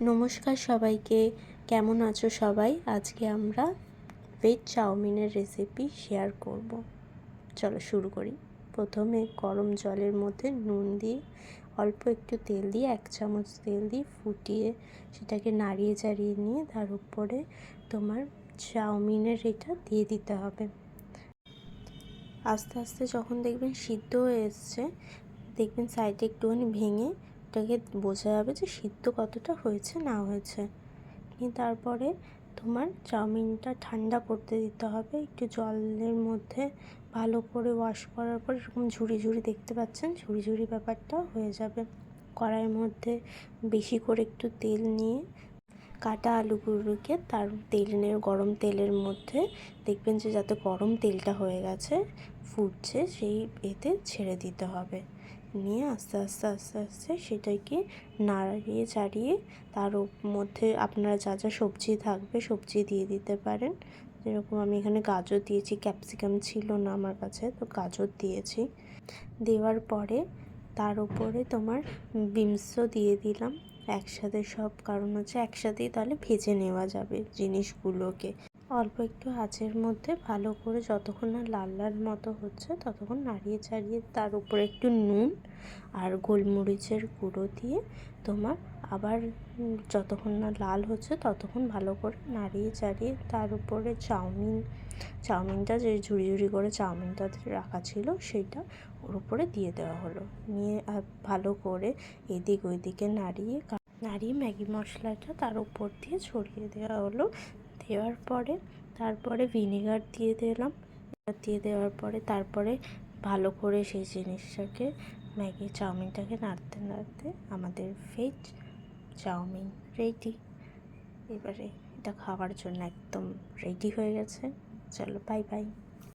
নমস্কার সবাইকে। কেমন আছো সবাই? আজকে আমরা ভেজ চাউমিনের রেসিপি শেয়ার করব। চলো শুরু করি। প্রথমে গরম জলের মধ্যে নুন দিয়ে অল্প একটু তেল দিয়ে এক চামচ তেল দিয়ে ফুটিয়ে সেটাকে নাড়িয়ে চাড়িয়ে নিয়ে তার উপরে তোমার চাউমিনের এটা দিয়ে দিতে হবে। আস্তে আস্তে যখন দেখবেন সিদ্ধ হয়ে এসছে, দেখবেন সাইডে একটুখানি ভেঙে ওটাকে বোঝা যাবে যে সিদ্ধ কতটা হয়েছে, না হয়েছে। নিয়ে তারপরে তোমার চাউমিনটা ঠান্ডা করতে দিতে হবে। একটু জলের মধ্যে ভালো করে ওয়াশ করার পর এরকম ঝুড়ি ঝুড়ি দেখতে পাচ্ছেন? ঝুড়ি ঝুড়ি ব্যাপারটা হয়ে যাবে। কড়াইয়ের মধ্যে বেশি করে একটু তেল নিয়ে কাটা আলুগুলোকে তার তেল তেলের গরম তেলের মধ্যে দেখবেন যে যাতে গরম তেলটা হয়ে গেছে, ফুটছে, সেই এতে ছেড়ে দিতে হবে। নিয়ে আস্তে আস্তে আস্তে আস্তে সেটাকে নাড়িয়ে চাড়িয়ে তার মধ্যে আপনারা যা যা সবজি থাকবে সবজি দিয়ে দিতে পারেন। যেরকম আমি এখানে গাজর দিয়েছি, ক্যাপসিকাম ছিল না আমার কাছে, তো গাজর দিয়েছি। দেওয়ার পরে তার উপরে তোমার বিমসও দিয়ে দিলাম। একসাথে সব কারণ হচ্ছে একসাথেই তাহলে ভেজে নেওয়া যাবে জিনিসগুলোকে। অল্প একটু আঁচের মধ্যে ভালো করে যতক্ষণ না লাল লাল মতো হচ্ছে ততক্ষণ নাড়িয়ে চাড়িয়ে তার উপরে একটু নুন আর গোলমরিচের গুঁড়ো দিয়ে তোমার আবার যতক্ষণ না লাল হচ্ছে ততক্ষণ ভালো করে নাড়িয়ে চাড়িয়ে তার উপরে চাউমিন চাউমিনটা, যে ঝুড়ি ঝুড়ি করে চাউমিনটা রাখা ছিল সেইটা ওর উপরে দিয়ে দেওয়া হলো। নিয়ে ভালো করে এদিক ওইদিকে নাড়িয়ে নাড়িয়ে ম্যাগি মশলাটা তার উপর দিয়ে ছড়িয়ে দেওয়া হলো। দেওয়ার পরে তারপরে ভিনেগার দিয়ে দিলাম। দিয়ে দেওয়ার পরে তারপরে ভালো করে সেই জিনিসটাকে, ম্যাগি চাউমিনটাকে নাড়তে নাড়তে আমাদের ভেজ চাউমিন রেডি এবারে এটা খাওয়ার জন্য একদম রেডি হয়ে গেছে। চলো বাই বাই